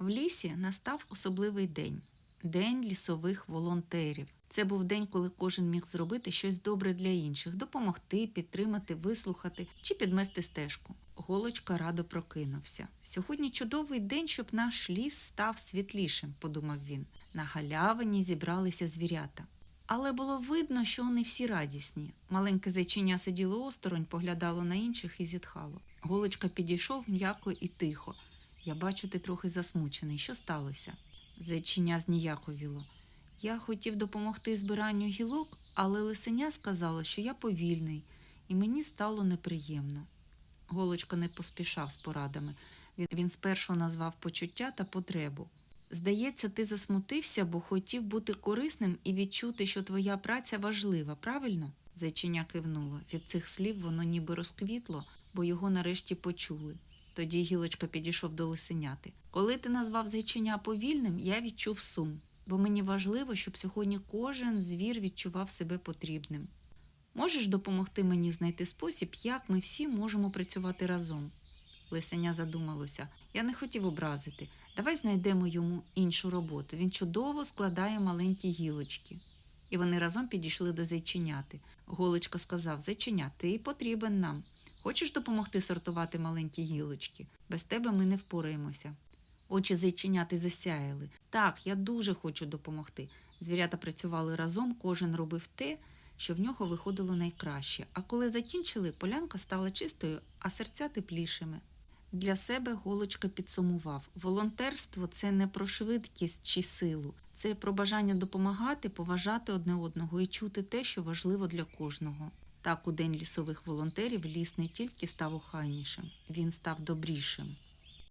В лісі настав особливий день день лісових волонтерів. Це був день, коли кожен міг зробити щось добре для інших, допомогти, підтримати, вислухати чи підмести стежку. Голочка радо прокинувся. Сьогодні чудовий день, щоб наш ліс став світлішим, подумав він. На галявині зібралися звірята. Але було видно, що вони всі радісні. Маленьке зайчиня сиділо осторонь, поглядало на інших і зітхало. Голочка підійшов м'яко і тихо. Я бачу, ти трохи засмучений. Що сталося? Зайчиня зніяковіло. Я хотів допомогти збиранню гілок, але лисеня сказала, що я повільний, і мені стало неприємно. Голочка не поспішав з порадами. Він, спершу назвав почуття та потребу. Здається, ти засмутився, бо хотів бути корисним і відчути, що твоя праця важлива, правильно? Зайчиня кивнуло. Від цих слів воно ніби розквітло, бо його нарешті почули. Тоді гілочка підійшов до лисеняти. Коли ти назвав зайчиня повільним, я відчув сум, бо мені важливо, щоб сьогодні кожен звір відчував себе потрібним. Можеш допомогти мені знайти спосіб, як ми всі можемо працювати разом? Лисеня задумалося. Я не хотів образити. Давай знайдемо йому іншу роботу. Він чудово складає маленькі гілочки. І вони разом підійшли до зайченяти. Голочка сказав: Зайченя, ти потрібен нам. Хочеш допомогти сортувати маленькі гілочки? Без тебе ми не впораємося. Очі зайченяти засяяли. Так, я дуже хочу допомогти. Звірята працювали разом, кожен робив те, що в нього виходило найкраще. А коли закінчили, полянка стала чистою, а серця теплішими. Для себе голочка підсумував: волонтерство це не про швидкість чи силу, це про бажання допомагати, поважати одне одного і чути те, що важливо для кожного. Так, у день лісових волонтерів ліс не тільки став охайнішим, він став добрішим.